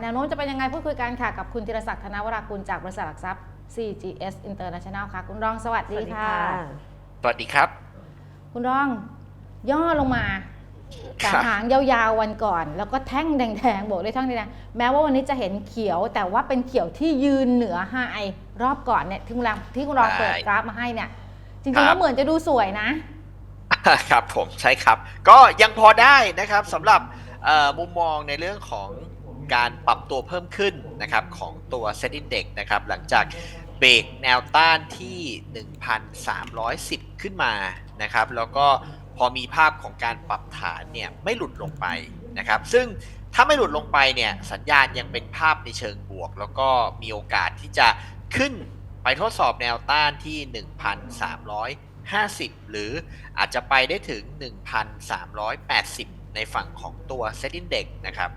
แนวโน้มจะเป็นยังไงพูดคุยกันค่ะ กับคุณธีรศักดิ์ธนวรากุลจากบริษัทหลักทรัพย์ CGS International ค่ะ คุณรองสวัสดีค่ะ สวัสดีครับ คุณรองย่อลงมาแต่ครับหางยาวๆวันก่อน แล้วก็แท่งแดงๆบอกด้วยแท่งแดงๆแม้ว่าวันนี้จะเห็นเขียว แต่ว่าเป็นเขียวที่ยืนเหนือไฮรอบก่อนเนี่ยที่คุณรองที่คุณรองเปิดกราฟมาให้เนี่ย จริงๆก็เหมือนจะดูสวยนะครับผมใช่ครับ ก็ยังพอได้นะครับสำหรับเอ่อมุมมองในเรื่องของ การปรับตัวเพิ่มขึ้นนะครับของตัว Set Index นะครับหลังจากเบรกแนวต้านที่ 1,310 ขึ้นมานะครับแล้วก็พอมีภาพของการปรับฐานเนี่ยไม่หลุดลงไปนะครับซึ่งถ้าไม่หลุดลงไปเนี่ยสัญญาณยังเป็นภาพในเชิงบวก แล้วก็มีโอกาสที่จะขึ้นไปทดสอบแนวต้านที่ 1,350 หรืออาจจะไปได้ถึง 1,380 ในฝั่งของตัว Set Index นะครับ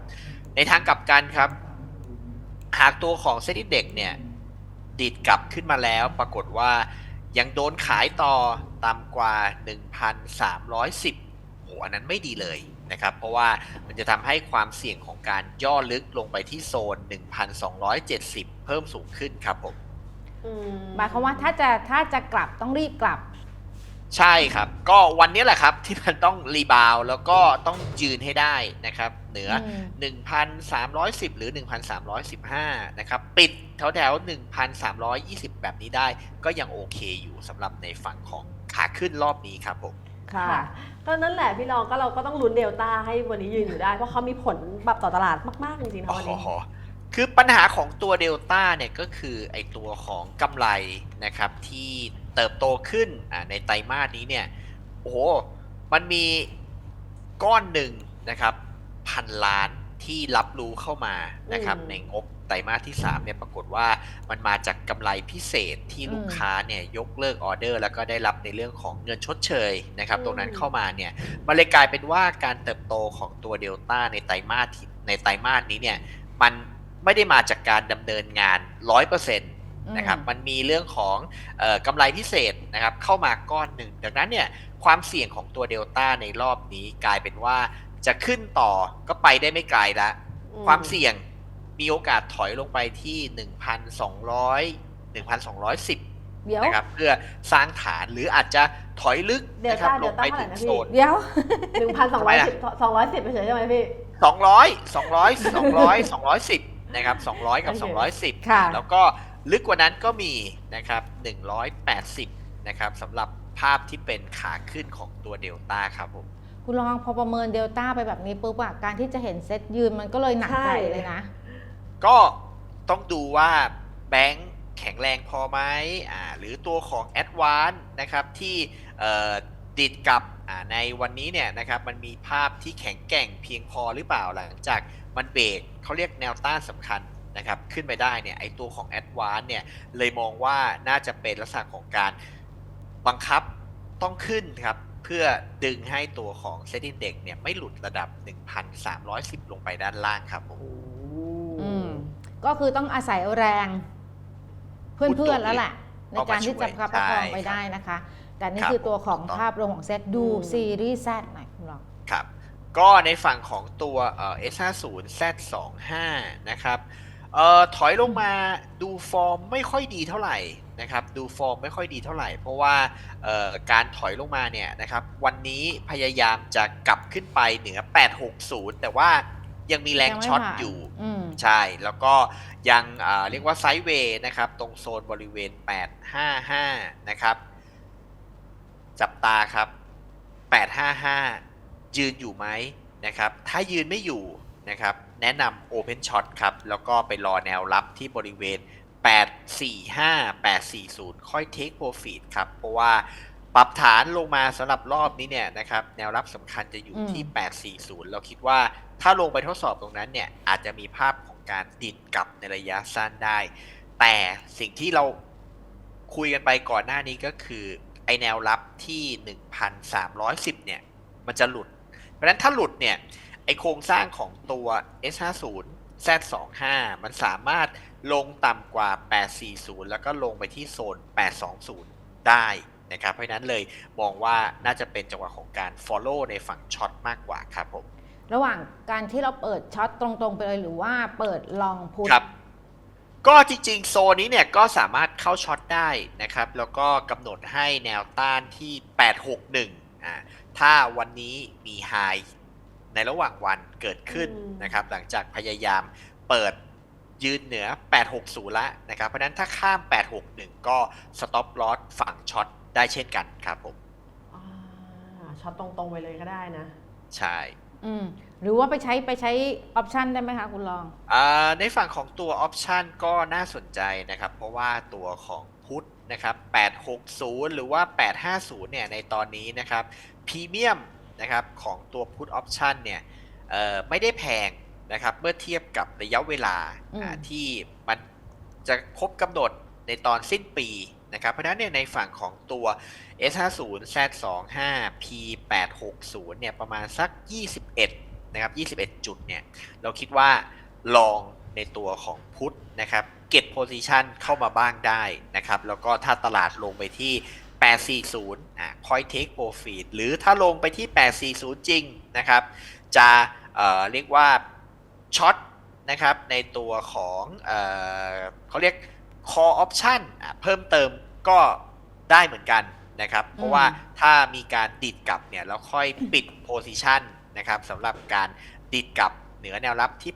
ในทางกลับกันครับ หากตัวของ Set Index เนี่ย ดีดกลับขึ้นมาแล้ว ปรากฏว่ายังโดนขายต่อต่ำกว่า 1,310โหอันนั้นไม่ดีเลยนะครับ เพราะว่ามันจะทำให้ความเสี่ยงของการย่อลึกลงไปที่โซน 1,270 เพิ่มสูงขึ้นครับผมหมายความว่าถ้าจะถ้าจะกลับต้องรีบกลับ ใช่ครับ ก็วันนี้แหละครับที่มันต้องรีบาวด์แล้วก็ต้องยืนให้ได้นะครับ เหนืออืม1,310 หรือ 1,315 นะครับ ปิดแถวแถวๆ1,320 แบบนี้ได้ก็ยังโอเคอยู่สำหรับในฝั่งของขาขึ้นรอบนี้ครับผมค่ะก็นั่นแหละพี่น้องก็เราก็ต้องลุ้นเดลต้าให้วันนี้ยืนอยู่ได้ เพราะเขามีผลแบบต่อตลาดมากๆจริงๆนะวันนี้อ๋อคือปัญหาของตัวเดลต้าเนี่ยก็คือไอตัวของกำไรนะครับที่ เติบโตขึ้นอ่าในไตรมาสนี้เนี่ยโอ้โหมันมีก้อนหนึ่งนะครับพันล้านที่รับรู้เข้ามานะครับอืมในงบไตรมาสที่3เนี่ยปรากฏว่ามันมาจากกำไรพิเศษที่ลูกค้าเนี่ยยกเลิกออเดอร์ แล้วก็ได้รับในเรื่องของเงินชดเชยนะครับ ตรงนั้นเข้ามาเนี่ยมันเลยกลายเป็นว่าการเติบโตของตัวเดลต้าในไตรมาสที่ในไตรมาสนี้เนี่ยมันไม่ได้มาจากการดำเนินงาน 100%นะครับมันมีเรื่องของเออกำไรพิเศษนะครับเข้ามาก้อนหนึ่ง ดังนั้นเนี่ยความเสี่ยงของตัวเดลต้าในรอบนี้กลายเป็นว่าจะขึ้นต่อก็ไปได้ไม่ไกลละอืมความเสี่ยงมีโอกาสถอยลงไปที่ 1,200 1,210เดี๋ยวนะครับเพื่อสร้างฐานหรืออาจจะถอยลึกเดลนะครับต้าลงไปถึงเดลต้าเท่าไหร่นะพี่โซนเดี๋ยวหนึ่งพันสองร้อยสิบสองร้อยสิบไปเฉยใช่ไหมพี่สองร้อยสองร้อยสองร้อยสองร้อยสิบนะครับสองร้อยกับโอเคสองร้อยสิบค่ะ แล้วก็ ลึกกว่านั้นก็มีนะครับหนึ่งร้อยแปดสิบนะครับสำหรับภาพที่เป็นขาขึ้นของตัวเดลต้าครับผม คุณลองพอประเมินเดลต้าไปแบบนี้ปุ๊บอะการที่จะเห็นเซตยืนมันก็เลยหนักใจเลยนะ ก็ต้องดูว่าแบงค์แข็งแรงพอไหมอ่าหรือตัวของ a d v a n c e นะครับที่เอ่อติดกับอ่าในวันนี้เนี่ยนะครับมันมีภาพที่แข็งแกร่งเพียงพอหรือเปล่าหลังจากมันเบรกเขาเรียกแนวต้านสำคัญ นะครับขึ้นไปได้เนี่ยไอตัวของ a d v a n c e เนี่ยเลยมองว่าน่าจะเป็นลักษณะของการบังคับต้องขึ้นครับเพื่อดึงให้ตัวของ Set Index เนี่ยไม่หลุดระดับ 1,310 ลงไปด้านล่างครับผมอืมก็คือต้องอาศัยแรง เพื่อนๆแล้วแหละในเอามาการที่จะช่วยประคองใช่ไปได้นะคะ แต่นี่ครับคือตัวของถูกต้องภาพรวมของเซตดูอืมซีรีส์แซดหน่อยคุณลองครับ ก็ในฝั่งของตัวเอ่อ S50 Z25 นะครับ เอ่อถอยลงมาดูฟอร์มไม่ค่อยดีเท่าไหร่นะครับ ดูฟอร์มไม่ค่อยดีเท่าไหร่ เพราะว่าเอ่อการถอยลงมาเนี่ยนะครับ วันนี้พยายามจะกลับขึ้นไปเหนือ 860 แต่ว่ายังมีแรงยังไม่ช็อตผ่านอยู่อืมใช่ แล้วก็ยังอ่าเรียกว่าไซด์เวย์นะครับ ตรงโซนบริเวณ 855 นะครับ จับตาครับ 855 ยืนอยู่ไหมนะครับ ถ้ายืนไม่อยู่ นะครับแนะนำ Open Shot ครับ แล้วก็ไปรอแนวรับที่บริเวณ 845 840 ค่อย Take Profit ครับ เพราะว่าปรับฐานลงมาสำหรับรอบนี้เนี่ยนะครับแนวรับสำคัญจะอยู่ที่ 840 เราคิดว่าถ้าลงไปทดสอบตรงนั้นเนี่ยอาจจะมีภาพของการดิดกลับในระยะสั้นได้ แต่สิ่งที่เราคุยกันไปก่อนหน้านี้ก็คือไอแนวรับที่ 1,310 เนี่ย มันจะหลุด เพราะฉะนั้นถ้าหลุดเนี่ย ไอโครงสร้างของตัว S50 Z25 มันสามารถลงต่ำกว่า 840 แล้วก็ลงไปที่โซน 820 ได้นะครับ เพราะฉะนั้นเลยมองว่าน่าจะเป็นจังหวะของการ follow ในฝั่งช็อตมากกว่าครับผม ระหว่างการที่เราเปิดช็อตตรงๆไปเลยหรือว่าเปิดลองพุทครับก็จริงๆ โซนนี้เนี่ยก็สามารถเข้าช็อตได้นะครับ แล้วก็กำหนดให้แนวต้านที่ 861อ่าถ้าวันนี้มีไฮ ในระหว่างวันเกิดขึ้นอืมนะครับ หลังจากพยายามเปิดยืนเหนือ 860ละนะครับ เพราะฉะนั้นถ้าข้าม 861 ก็สต็อปลอสฝั่งช็อตได้เช่นกันครับผมอ่าช็อตตรงๆไปเลยก็ได้นะ ใช่อืมหรือว่าไปใช้ไปใช้ออปชันได้ไหมคะคุณลองอาในฝั่งของตัวออปชันก็น่าสนใจนะครับ เพราะว่าตัวของพุทธนะครับ 860 หรือว่า 850 เนี่ยในตอนนี้นะครับพรีเมียม นะครับของตัวพุทธออปชันเนี่ยเอ่อไม่ได้แพงนะครับเมื่อเทียบกับระยะเวลาอืมอ่าที่มันจะครบกำหนดในตอนสิ้นปีนะครับเพราะฉะนั้นเนี่ยในฝั่งของตัว S50 Z25 P860 เนี่ยประมาณสัก 21นะครับ21 จุดเนี่ยเราคิดว่าลองในตัวของพุทธนะครับเก็ตโพซิชันเข้ามาบ้างได้นะครับแล้วก็ถ้าตลาดลงไปที่ 840อะคอยเทคโปรฟิตหรือถ้าลงไปที่ 840 จริงนะครับ จะเอ่อเรียกว่าช็อตนะครับในตัวของเอ่อเขาเรียก call option อะเพิ่มเติมก็ได้เหมือนกันนะครับ เพราะว่าถ้ามีการดิดกลับเนี่ยแล้วค่อยปิดโพซิชันนะครับสำหรับการดิดกลับเหนือแนวรับที่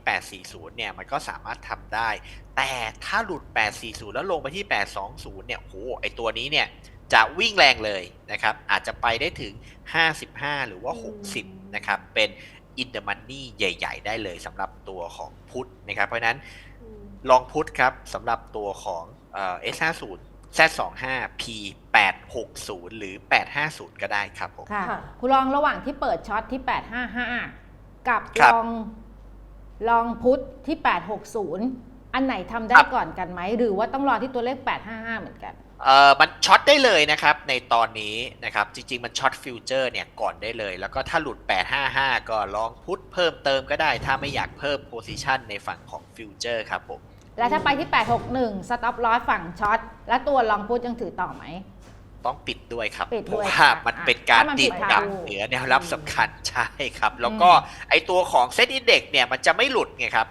840 เนี่ย มันก็สามารถทำได้ แต่ถ้าหลุด 840 แล้วลงไปที่ 820 เนี่ยโหไอตัวนี้เนี่ย จะวิ่งแรงเลยนะครับ อาจจะไปได้ถึง 55 หรือว่าอืม60 นะครับ เป็นอินเด e มันนี่ใหญ่ ๆ ได้เลยสำหรับตัวของพุทธนะครับ เพราะฉะนั้นอืมลองพุทธครับสำหรับตัวของเอ่อ S50 Z25 P860 หรือ 850 ก็ได้ครับผมค่ะค่ะคุณลองระหว่างที่เปิดช็อตที่ 855 กับครัลบองลองพุทธที่ 860 อันไหนทำได้ครับก่อนกันไหม หรือว่าต้องรอที่ตัวเลข 855 เหมือนกัน เอ่อมันช็อตได้เลยนะครับในตอนนี้นะครับจริงๆ มันช็อตฟิวเจอร์เนี่ยก่อนได้เลย แล้วก็ถ้าหลุด 855 ก็ลองพุทธเพิ่มเติมก็ได้ ถ้าไม่อยากเพิ่มโพซิชันในฝั่งของฟิวเจอร์ครับผม แล้วถ้าไปที่ 861 สต็อปลอสฝั่งช็อต แล้วตัวลองพุทธยังถือต่อไหม ต้องปิดด้วยครับ ปิดเพด้วยราะว่าค่ะมันเป็นการถ้ามันดิดผิดกับทาง เหนือแนวรับสำคัญใช่ครับ แล้วก็ไอตัวของเซตอินเด็กเนี่ยมันจะไม่หลุดไงครับ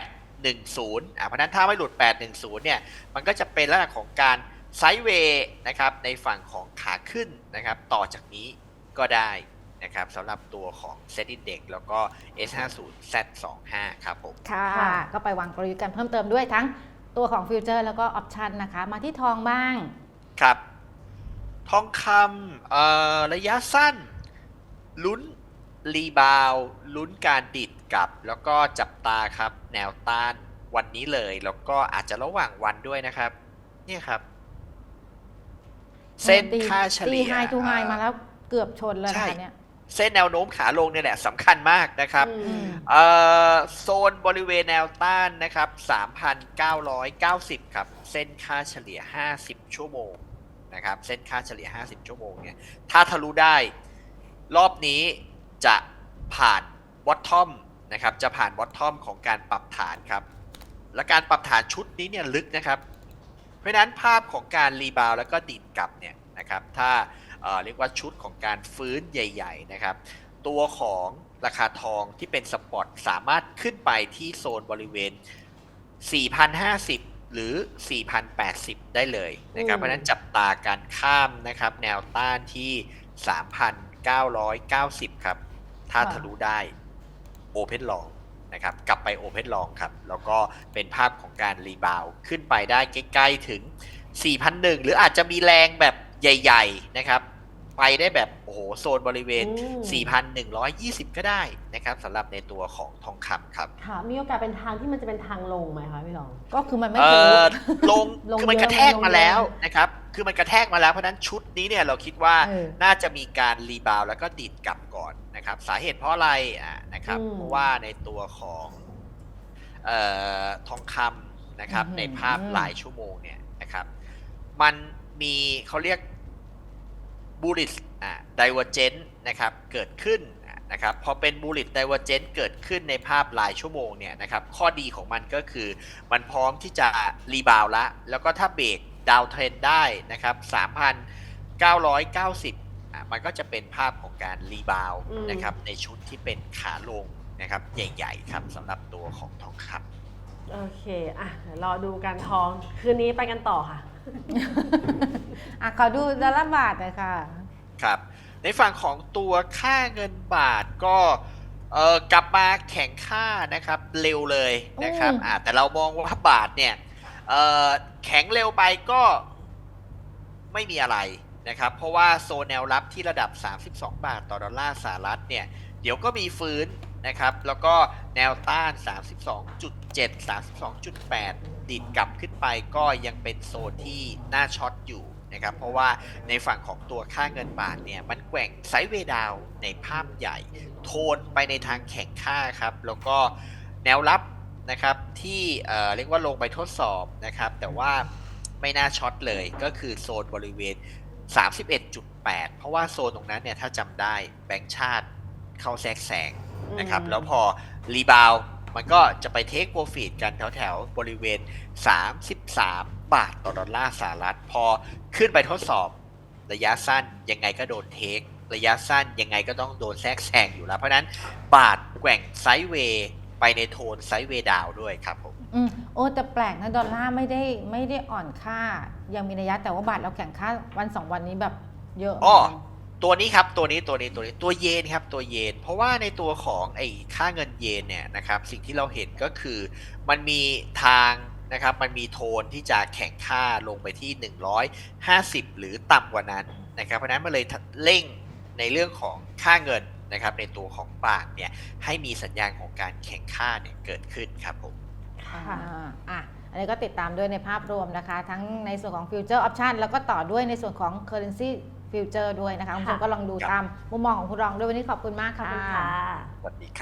810อะเพราะฉะนั้นถ้าไม่หลุด 810เนี่ยมันก็จะเป็นลักษณะของการ ไซด์เวย์นะครับในฝั่งของขาขึ้นนะครับต่อจากนี้ก็ได้นะครับสำหรับตัวของเซตอินเด็กแล้วก็ S50 Z25 ครับผม ค่ะ ค่ะ ก็ไปวางกลยุทธ์กันเพิ่มเติมด้วยทั้งตัวของฟิวเจอร์แล้วก็ออปชันนะคะ มาที่ทองบ้าง ครับ ทองคำเอ่อระยะสั้น ลุ้นรีบาวด์ลุ้นการดิดกลับ แล้วก็จับตาครับ แนวต้านวันนี้เลย แล้วก็อาจจะระหว่างวันด้วยนะครับ เนี่ยครับ เส้นค่าเฉลี่ยตีไฮทูไฮเอ่อมาแล้วเกือบชนแล้วนะใช่คะเนี่ยเส้นแนวโน้มขาลงเนี่ยแหละสำคัญมากนะครับอือืมมเอ่อโซนบริเวณแนวต้านนะครับ 3,990 ครับ เส้นค่าเฉลี่ย 50 ชั่วโมงนะครับ เส้นค่าเฉลี่ย 50 ชั่วโมงเนี่ย ถ้าทะลุได้ รอบนี้จะผ่านบอททอมนะครับ จะผ่านบอททอมของการปรับฐานครับ และการปรับฐานชุดนี้เนี่ยลึกนะครับเพ ราะฉะนั้นภาพของการรีบาวด์แล้วก็ดิดกลับเนี่ยนะครับถ้าเอ่อเรียกว่าชุดของการฟื้นใหญ่ๆนะครับตัวของราคาทองที่เป็นสปอตสามารถขึ้นไปที่โซนบริเวณ 4,050หรือ 4,080 ได้เลยนะครับอืมเพราะฉะนั้นจับตาการข้ามนะครับ แนวต้านที่ 3,990 ครับ ถ้าค่ะทะลุได้ Open Long น นะครับกลับไปโอเพนลองครับ แล้วก็เป็นภาพของการรีบาวขึ้นไปได้ใกล้ๆถึง 4,001 หรืออาจจะมีแรงแบบใหญ่ ๆ นะครับ ไปได้แบบโอ้โหโซนบริเวณอืม4,120 ก็ได้นะครับสำหรับในตัวของทองคำครับค่ะมีโอกาสเป็นทางที่มันจะเป็นทางลงไหมคะพี่รอง ก็คือมันไม่เอ่ทะลุอลงลงคือมันเยอะกระแทกลงมาแล้วเยอะนะครับคือมันกระแทกมาแล้วเพราะฉะนั้นชุดนี้เนี่ยเราคิดว่าเออน่าจะมีการรีบาวด์แล้วก็ดีดกลับก่อนนะครับสาเหตุเพราะอะไรอ่านะครับอืมเพราะว่าในตัวของเอ่อทองคำนะครับอือหือในภาพหลายชั่วโมงเนี่ยนะครับมันมีเขาเรียก bullish อ่า divergence นะครับเกิดขึ้นอ่านะครับพอเป็น bullish divergence เกิดขึ้นในภาพรายชั่วโมงเนี่ยนะครับข้อดีของมันก็คือมันพร้อมที่จะรีบาวด์ละแล้วก็ถ้าเบรกดาวเทรนได้นะครับ3,990อ่ามันก็จะเป็นภาพของการรีบาวด์อืมนะครับในชุดที่เป็นขาลงนะครับใหญ่ๆครับสำหรับตัวของทองคำโอเค อะเดี๋ยวรอดูการทอง คืนนี้ไปกันต่อค่ะ อะขอดูดอลลาร์บาทหน่อยค่ะ ครับ ในฝั่งของตัวค่าเงินบาทก็เอ่อกลับมาแข็งค่านะครับเร็วเลยนะครับอืมอ่าแต่เรามองว่าบาทเนี่ยเอ่อแข็งเร็วไปก็ไม่มีอะไรนะครับ เพราะว่าโซนแนวรับที่ระดับ 32 บาทต่อดอลลาร์สหรัฐเนี่ยเดี๋ยวก็มีฟื้นนะครับ แล้วก็แนวต้าน 32.7 32.8 ดิดกลับขึ้นไปก็ยังเป็นโซนที่น่าช็อตอยู่ นะครับ เพราะว่าในฝั่งของตัวค่าเงินบาทเนี่ยมันแกว่งไซด์เวย์ดาวน์ในภาพใหญ่ โทนไปในทางแข่งค่าครับ แล้วก็แนวรับนะครับที่เอ่อเรียกว่าลงไปทดสอบนะครับ แต่ว่าไม่น่าช็อตเลยก็คือโซนบริเวณ 31.8 เพราะว่าโซนตรงนั้นเนี่ยถ้าจำได้แบงก์ชาติเข้าแทรกแซงนะครับอืมแล้วพอรีบาว มันก็จะไปเทคโปรฟิตกันแถวแถวๆ บริเวณ 33 บาทต่อดอลลาร์สหรัฐ พอขึ้นไปทดสอบระยะสั้นยังไงก็โดนเทค ระยะสั้นยังไงก็ต้องโดนแทรกแซงอยู่แล้ว เพราะฉะนั้นบาทแกว่งไซด์เวย์ไปในโทนไซด์เวย์ดาวด้วยครับผม อืมโอ้แต่แปลกนะดอลลาร์ไม่ได้ไม่ได้อ่อนค่า ยังมีนัยยะแต่ว่าบาทเราแข่งค่าวันสองวันนี้แบบเยอะอ้อเหมือนกัน ตัวนี้ครับตัวนี้ตัวนี้ตัวนี้ตัวเยนครับตัวเยน เพราะว่าในตัวของไอ้ค่าเงินเยนเนี่ยนะครับสิ่งที่เราเห็นก็คือมันมีทางนะครับมันมีโทนที่จะแข่งค่าลงไปที่ 150 หรือต่ำกว่านั้นนะครับเพราะฉะนั้นมันเลยเร่งในเรื่องของค่าเงินนะครับในตัวของบาทเนี่ยให้มีสัญญาณของการแข่งค่าเนี่ยเกิดขึ้นครับผมค่ะอ่าอะอันนี้ก็ติดตามด้วยในภาพรวมนะคะ ทั้งในส่วนของ Future Option แล้วก็ต่อด้วยในส่วนของ Currency Future ด้วยนะคะคุณผู้ชมค่ะ ก็ลองดูครับ ตามมุมมองของคุณรองด้วยวันนี้ขอบคุณมากขอบค่ะคุณค่ะ สวัสดีค